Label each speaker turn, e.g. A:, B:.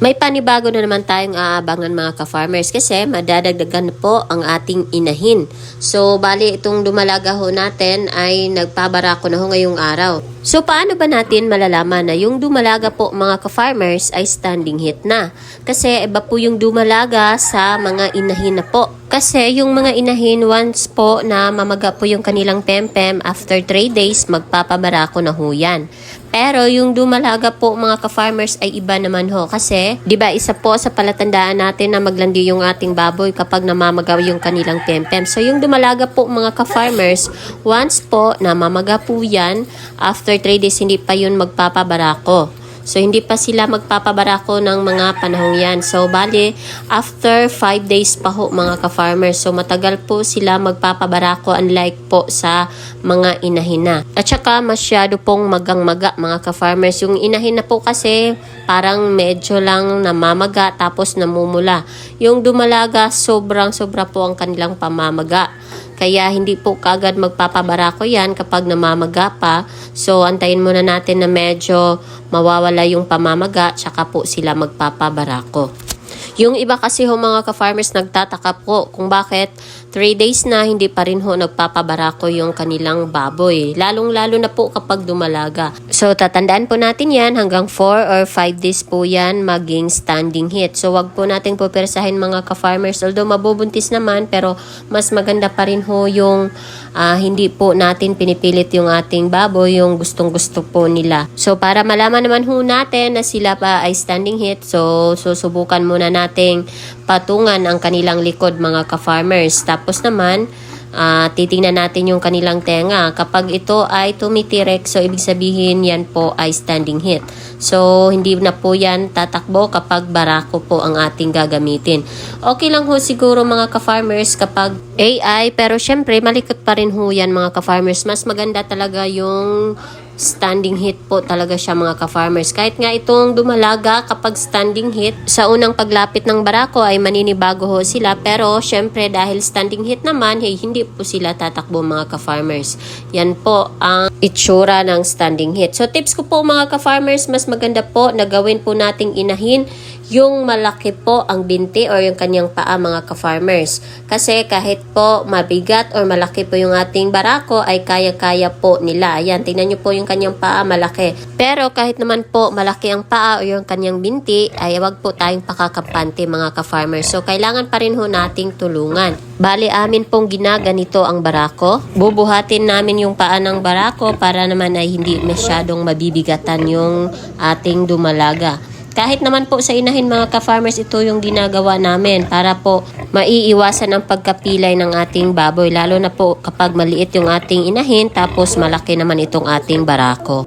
A: May panibago na naman tayong aabangan mga ka-farmers kasi madadagdagan po ang ating inahin. So, bali itong dumalaga ho natin ay nagpabarako na ho ngayong araw. So, paano ba natin malalaman na yung dumalaga po mga ka-farmers ay standing heat na? Kasi iba po yung dumalaga sa mga inahin na po. Kasi yung mga inahin once po na mamaga po yung kanilang pempem after 3 days magpapabarako na ho yan. Pero yung dumalaga po mga ka-farmers ay iba naman ho kasi 'di ba isa po sa palatandaan natin na maglandi yung ating baboy kapag namamagaw yung kanilang pempem. So yung dumalaga po mga ka-farmers, once po namamaga po yan, after 3 days hindi pa yun magpapabarako. So, hindi pa sila magpapabarako ng mga panahong yan. So, bali, after 5 days pa ho mga ka-farmers. So, matagal po sila magpapabarako unlike po sa mga inahina. At saka, masyado pong magang-maga mga ka-farmers. Yung inahina po kasi, parang medyo lang namamaga tapos namumula. Yung dumalaga, sobrang-sobra po ang kanilang pamamaga. Kaya hindi po kagad magpapabarako yan kapag namamaga pa. So, antayin muna natin na medyo mawawala yung pamamaga, tsaka po sila magpapabarako. Yung iba kasi ho mga ka-farmers nagtataka po kung bakit 3 days na hindi pa rin ho nagpapabarako yung kanilang baboy. Lalong-lalo na po kapag dumalaga. So tatandaan po natin yan hanggang 4 or 5 days po yan maging standing heat. So wag po nating pupersahin mga ka-farmers. Although mabubuntis naman pero mas maganda pa rin ho yung ah, hindi po natin pinipilit yung ating baboy yung gustong gusto po nila. So para malaman naman ho natin na sila pa ay standing heat so susubukan muna nating patungan ang kanilang likod mga ka-farmers. Tapos naman, ah, titingnan natin yung kanilang tenga. Kapag ito ay tumitirek, so ibig sabihin yan po ay standing heat. So, hindi na po yan tatakbo kapag barako po ang ating gagamitin. Okay lang ho siguro mga ka-farmers kapag AI, pero syempre malikot pa rin ho yan mga ka-farmers. Mas maganda talaga yung standing heat po talaga siya mga ka-farmers. Kahit nga itong dumalaga kapag standing heat, sa unang paglapit ng barako ay maninibago ho sila. Pero syempre dahil standing heat naman, hey, hindi po sila tatakbo mga ka-farmers. Yan po ang itsura ng standing heat. So tips ko po mga ka-farmers, mas maganda po na gawin po nating inahin yung malaki po ang binti or yung kanyang paa mga ka-farmers. Kasi kahit po mabigat or malaki po yung ating barako ay kaya-kaya po nila. Ayan, tingnan nyo po yung kanyang paa malaki. Pero kahit naman po malaki ang paa o yung kanyang binti ay wag po tayong pakakampante mga ka-farmers. So kailangan pa rin ho nating tulungan. Bali amin pong ginaganito ang barako. Bubuhatin namin yung paa ng barako para naman ay hindi masyadong mabibigatan yung ating dumalaga. Kahit naman po sa inahin mga ka-farmers, ito yung ginagawa namin para po maiiwasan ang pagkapilay ng ating baboy. Lalo na po kapag maliit yung ating inahin tapos malaki naman itong ating barako.